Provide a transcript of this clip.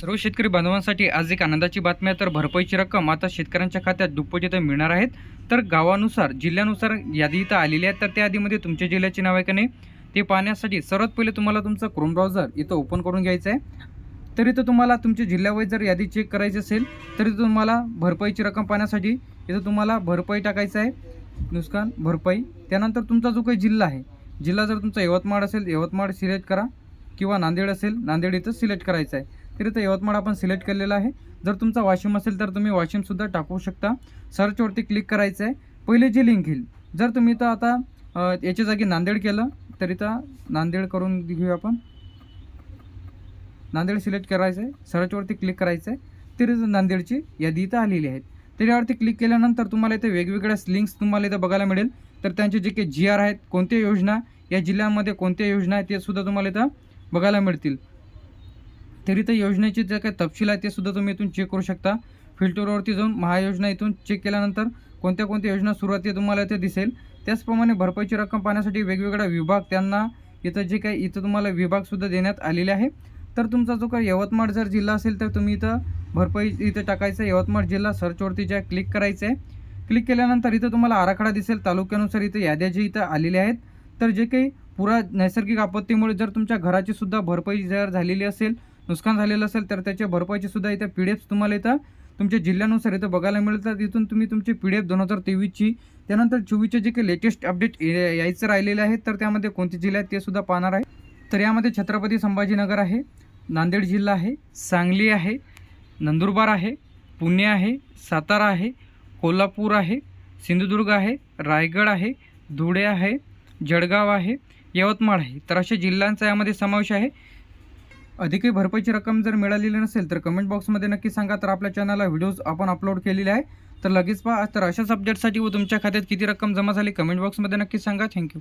सर्व शेतकरी बांधवांसाठी आज एक आनंदाची बातमी आहे. तर भरपाईची रक्कम आता शेतकऱ्यांच्या खात्यात दुप्पट इथं मिळणार आहेत. तर गावानुसार जिल्ह्यानुसार यादी इथं आलेली आहे तर त्या यादीमध्ये तुमच्या जिल्ह्याचे नाव आहे का नाही ते पाहण्यासाठी सर्वात पहिले तुम्हाला तुमचं क्रोम ब्राउझर इथं ओपन करून घ्यायचं आहे. तर इथं तुम्हाला तुमच्या जिल्ह्यावाईज जर यादी चेक करायची असेल तर इथं तुम्हाला भरपाईची रक्कम पाहण्यासाठी इथं तुम्हाला भरपाई टाकायचं आहे. नुकसान भरपाई. त्यानंतर तुमचा जो काही जिल्हा आहे जिल्हा जर तुमचा यवतमाळ असेल यवतमाळ सिलेक्ट करा. किंवा नांदेड असेल नांदेड इथं सिलेक्ट करायचं आहे. तर इथं यवतमाळ आपण सिलेक्ट केलेलं आहे. जर तुमचा वाशिम असेल तर तुम्ही वाशिमसुद्धा टाकू शकता. सर्चवरती क्लिक करायचं आहे. पहिले जी लिंक येईल. जर तुम्ही इथं आता याच्या जागी नांदेड केलं तर इथं नांदेड करून घेऊ आपण. नांदेड सिलेक्ट करायचं आहे. सर्चवरती क्लिक करायचं आहे. तर नांदेडची यादी इथं आलेली आहेत. तर यावरती क्लिक केल्यानंतर तुम्हाला इथे वेगवेगळ्या लिंक्स तुम्हाला इथं बघायला मिळेल. तर त्यांचे जे काही जी आर आहेत कोणत्या योजना या जिल्ह्यामध्ये कोणत्या योजना आहेत ते सुद्धा तुम्हाला इथं बघायला मिळतील. तरी तर योजनेचे जे काही तपशील आहे ते सुद्धा तुम्ही इथून चेक करू शकता. फिल्टरवरती जाऊन महायोजना इथून चेक केल्यानंतर कोणत्या कोणत्या योजना सुरू आहेत तुम्हाला इथे दिसेल. त्याचप्रमाणे भरपाईची रक्कम पाहण्यासाठी वेगवेगळ्या विभाग त्यांना इथं जे काही इथं तुम्हाला विभागसुद्धा देण्यात आलेले आहे. तर तुमचा जो काही यवतमाळ जर जिल्हा असेल तर तुम्ही इथं भरपाई इथं टाकायचं आहे. यवतमाळ जिल्हा सर्चवरती ज्या क्लिक करायचं आहे क्लिक केल्यानंतर इथं तुम्हाला आराखडा दिसेल. तालुक्यानुसार इथं याद्या जे इथं आलेल्या आहेत. तर जे काही पुरा नैसर्गिक आपत्तीमुळे जर तुमच्या घराची सुद्धा भरपाई जर झालेली असेल नुकसान झालेलं असेल तर त्याच्या भरपाईची सुद्धा इथं पी डी एफ तुम्हाला इथं तुमच्या जिल्ह्यानुसार इथं बघायला मिळतात इथून तुम्ही तुमची पी डी एफ दोन हजार तेवीसची त्यानंतर चोवीसचे जे काही लेटेस्ट अपडेट यायचं राहिलेले आहेत तर त्यामध्ये कोणते जिल्हे आहेत ते सुद्धा पाहणार आहे. तर यामध्ये छत्रपती संभाजीनगर आहे नांदेड जिल्हा आहे सांगली आहे नंदुरबार आहे पुणे आहे सातारा आहे कोल्हापूर आहे सिंधुदुर्ग आहे रायगड आहे धुळे आहे जळगाव आहे यवतमाळ आहे. तर अशा जिल्ह्यांचा यामध्ये समावेश आहे. अधिकही भरपाईची रक्कम जर मिळालेली नसेल तर कमेंट बॉक्समध्ये नक्की सांगा. तर आपल्या चॅनलला व्हिडिओज आपण अपलोड केलेले आहे. तर लगेच पहा. तर अशाच अपडेटसाठी व तुमच्या खात्यात किती रक्कम जमा झाली कमेंट बॉक्समध्ये नक्की सांगा. थँक्यू